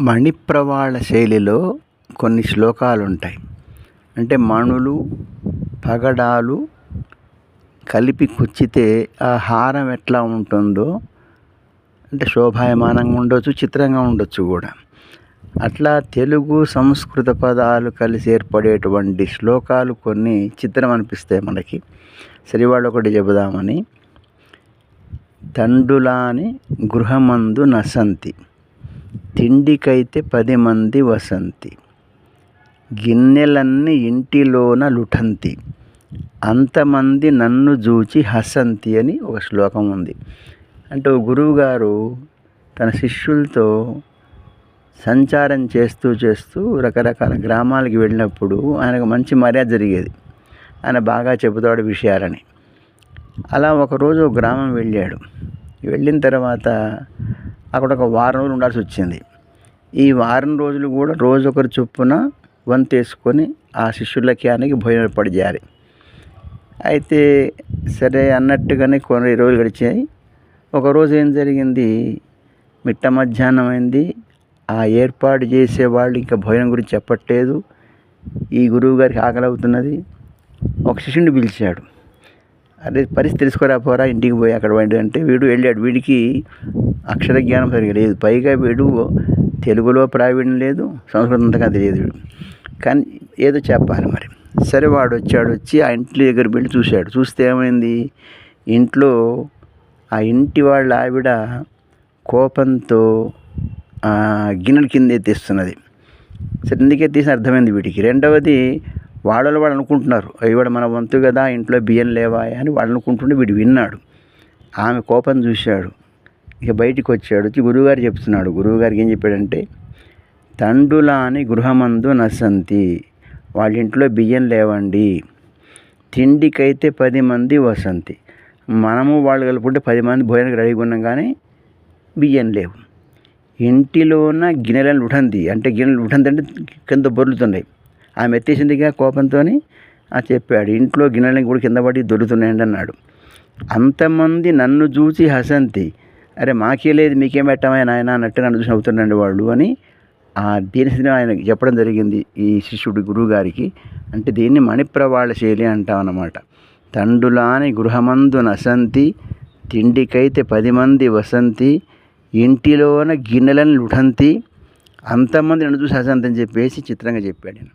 మణిప్రవాళ శైలిలో కొన్ని శ్లోకాలు ఉంటాయి అంటే మణులు పగడాలు కలిపి కుచ్చితే ఆ హారం ఎట్లా ఉంటుందో అంటే శోభాయమానంగా ఉండొచ్చు చిత్రంగా ఉండొచ్చు కూడా. అట్లా తెలుగు సంస్కృత పదాలు కలిసి ఏర్పడేటువంటి శ్లోకాలు కొన్ని చిత్రం అనిపిస్తాయి మనకి. సరే ఒకటి చెబుదామని. తండులాని గృహమందు నసంతి. తిండికైతే పది మంది వసంతి. గిన్నెలన్నీ ఇంటిలోన లుఠంతి. అంతమంది నన్ను చూచి హసంతి అని ఒక శ్లోకం ఉంది. అంటే ఓ గురువుగారు తన శిష్యులతో సంచారం చేస్తూ చేస్తూ రకరకాల గ్రామాలకి వెళ్ళినప్పుడు ఆయనకు మంచి మర్యాద జరిగేది. ఆయన బాగా చెబుతాడు విషయాలని. అలా ఒకరోజు ఒక గ్రామం వెళ్ళాడు. వెళ్ళిన తర్వాత అక్కడ ఒక వారం రోజులు ఉండాల్సి వచ్చింది. ఈ వారం రోజులు కూడా రోజు ఒకరి చొప్పున వంతు వేసుకొని ఆ శిష్యులకి భోజనం ఏర్పాటు చేయాలి అయితే సరే అన్నట్టుగానే కొన్ని రోజులు గడిచాయి. ఒకరోజు ఏం జరిగింది? మిట్ట మధ్యాహ్నం అయింది. ఆ ఏర్పాటు చేసే వాళ్ళు ఇంకా భోజనం గురించి చెప్పట్లేదు. ఈ గురువు గారికి ఆకలి అవుతున్నది. ఒక శిష్యుని పిలిచాడు. అదే పరిస్థితి తెలుసుకోరా పోరా ఇంటికి పోయి అక్కడ వాడి అంటే వీడు వెళ్ళాడు. వీడికి అక్షర జ్ఞానం సరిగా లేదు. పైగా వీడు తెలుగులో ప్రావీణ్యం లేదు సంస్కృతం అంతగా తెలియదు వీడు. కానీ ఏదో చెప్పాలి మరి. సరే వాడు వచ్చాడు. వచ్చి ఆ ఇంట్లో దగ్గర వెళ్ళి చూశాడు. చూస్తే ఏమైంది? ఇంట్లో ఆ ఇంటి వాళ్ళ ఆవిడ కోపంతో గిన్నెల కింద ఎత్తేస్తున్నది. సరే ఎందుకు తీసిన అర్థమైంది వీడికి. రెండవది వాళ్ళలో వాళ్ళు అనుకుంటున్నారు ఇవాడు మన వంతు కదా ఇంట్లో బియ్యం లేవా అని వాళ్ళు అనుకుంటుంటే వీడు విన్నాడు. ఆమె కోపం చూశాడు. ఇక బయటికి వచ్చాడు. వచ్చి గురువుగారు చెప్తున్నాడు. గురువుగారికి ఏం చెప్పాడంటే తండులాని గృహమందు నసంతి. వాళ్ళ ఇంట్లో బియ్యం లేవండి. తిండికైతే పది మంది వసంతి. మనము వాళ్ళు కలుపుకుంటే పది మంది భోజనానికి రెడీగా ఉన్నాం కానీ బియ్యం లేవు. ఇంటిలోన గిన్నెలను ఉఠంది అంటే గిన్నెలు ఉఠంది అంటే కింద బొర్లుతున్నాయి ఆమె ఎత్తేసిందిగా కోపంతో చెప్పాడు ఇంట్లో గిన్నెలను కూడా కింద పడి దొరుకుతున్నాయండి అన్నాడు. అంతమంది నన్ను చూసి హసంతి అరే మాకే లేదు మీకేం పెట్టమని ఆయన అన్నట్టు నన్ను చూసి అవుతుండండి వాళ్ళు అని ఆ దీని ఆయన చెప్పడం జరిగింది ఈ శిష్యుడి గురువు గారికి అంటే దీన్ని మణిప్రవాళ శైలి అంటాం అన్నమాట. తండులాని గృహమందు నసంతి తిండికైతే పది మంది వసంతి ఇంటిలోన గిన్నెలను లుఠంతి అంతమంది నన్ను చూసి హసంతి అని చెప్పేసి చిత్రంగా చెప్పాడు నేను